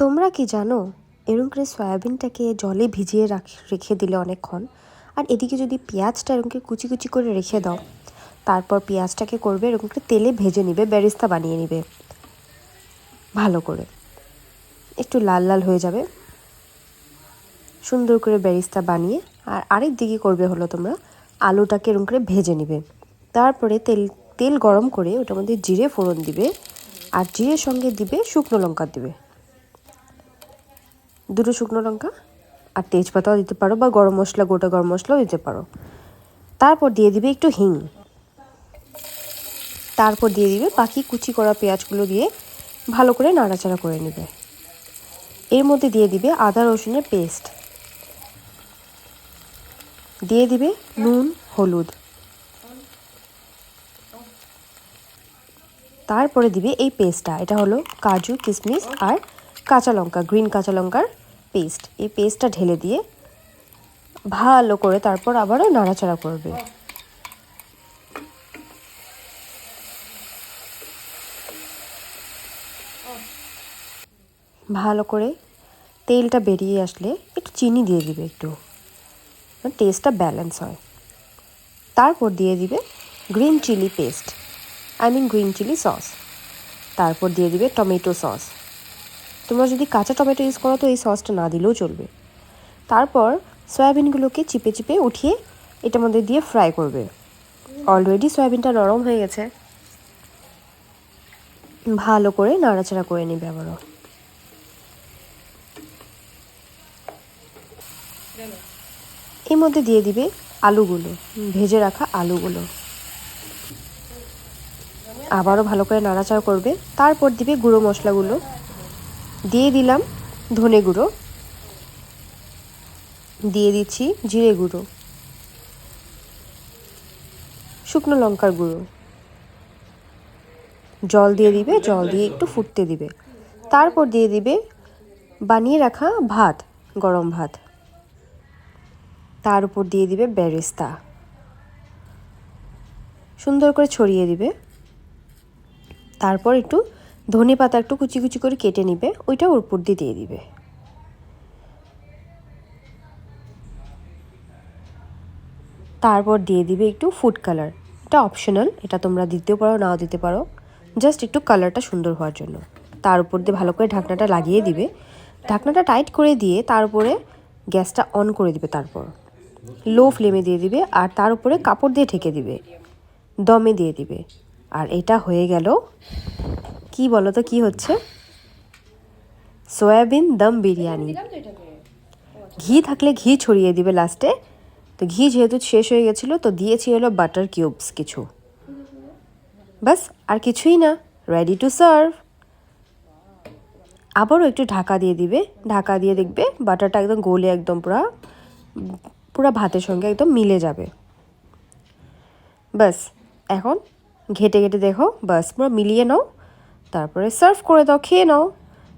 তোমরা কি জানো, এরকম করে সয়াবিনটাকে জলে ভিজিয়ে রাখ, রেখে দিলে অনেকক্ষণ। আর এদিকে যদি পেঁয়াজটা এরকম করে কুচি কুচি করে রেখে দাও, তারপর পেঁয়াজটাকে করবে, এরকম করে তেলে ভেজে নিবে বেরেস্তা বানিয়ে নিবে। ভালো করে। একটু লাল লাল হয়ে যাবে। সুন্দর করে বেরিস্তা বানিয়ে, আর আরেক দিকে করবে হলো তোমরা, আলুটাকে এরকম করে ভেজে নিবে। তারপরে তেল তেল গরম করে ওটার মধ্যে জিরে ফোড়ন দিবে, আর জিরের সঙ্গে দিবে শুকনো লঙ্কা দিবে। দুটো শুকনো লঙ্কা আর তেজপাতাও দিতে পারো বা গরম মশলা, গোটা গরম মশলাও দিতে পারো। তারপর দিয়ে দিবে একটু হিং। তারপর দিয়ে দিবে বাকি কুচি করা পেঁয়াজগুলো দিয়ে ভালো করে নাড়াচাড়া করে নেবে। এর মধ্যে দিয়ে দিবে আদা রসুনের পেস্ট। দিয়ে দিবে নুন, হলুদ। তারপরে দিবে এই পেস্টটা। এটা হলো কাজু কিশমিশ আর কাঁচা লঙ্কা, গ্রিন কাঁচা লঙ্কার পেস্ট এই পেস্টটা ঢেলে দিয়ে ভালো করে তারপর আবারও নাড়াচাড়া করবে। ভালো করে তেলটা বেরিয়ে আসলে একটু চিনি দিয়ে দিবে একটু টেস্টটা ব্যালেন্স হয়। তারপর দিয়ে দিবে green chilli paste I mean green chilli sauce তারপর দিয়ে দিবে টমেটো সস তোমরা যদি কাঁচা টমেটো ইউজ করো তো এই সসটা না দিলেও চলবে। তারপর সয়াবিনগুলোকে চিপে চিপে উঠিয়ে এটার মধ্যে দিয়ে ফ্রাই করবে। অলরেডি সয়াবিনটা নরম হয়ে গেছে। ভালো করে নাড়াচাড়া করে নিবে আবারও। এর মধ্যে দিয়ে দিবে আলুগুলো, ভেজে রাখা আলুগুলো। আবারও ভালো করে নাড়াচাড়া করবে। তারপর দিবে গুঁড়ো মশলাগুলো। দিয়ে দিলাম ধনে গুঁড়ো। দিয়ে দিচ্ছি জিরে গুঁড়ো। শুকনো লঙ্কার গুঁড়ো। জল দিয়ে দিবে, জল দিয়ে একটু ফুটতে দিবে। তারপর দিয়ে দিবে বানিয়ে রাখা ভাত, গরম ভাত। তার উপর দিয়ে দিবে বেরেস্তা। সুন্দর করে ছড়িয়ে দিবে। তারপর একটু ধনে পাতা একটু কুচি কুচি করে কেটে নিবে, ওইটা ওর উপর দিয়ে দিয়ে দিবে। তারপর দিয়ে দিবে একটু ফুড কালার এটা অপশনাল এটা তোমরা দিতেও পারো, নাও দিতে পারো। জাস্ট একটু কালারটা সুন্দর হওয়ার জন্য। তার উপর দিয়ে ভালো করে ঢাকনাটা লাগিয়ে দিবে। ঢাকনাটা টাইট করে দিয়ে তার উপরে গ্যাসটা অন করে দিবে তারপর। লো ফ্লেমে দিয়ে দিবে আর তার উপরে কাপড় দিয়ে ঢেকে দিবে। দমে দিয়ে দিবে। আর এটা হয়ে গেল কি বলো তো, কি হচ্ছে? সয়াবিন, দম বিরিয়ানি। ঘি থাকলে ঘি ছড়িয়ে দিবে লাস্টে তো ঘি যেহেতু শেষ হয়ে গেছিল, তো দিয়েছি হলো বাটার কিউবস কিছু। বাস, আর কিছুই না রেডি টু সার্ভ আবারও একটু ঢাকা দিয়ে দিবে। ঢাকা দিয়ে দেখবে বাটারটা একদম গোলে একদম পুরা পুরা ভাতের সঙ্গে একদম মিলে যাবে। বাস, এখন ঘেটে ঘেটে দেখো, বাস পুরো মিলিয়ে নাও। তারপরে সার্ভ করে দাও খেয়ে নাও।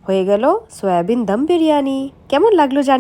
হয়ে গেল সয়াবিন দম বিরিয়ানি। কেমন লাগল জানি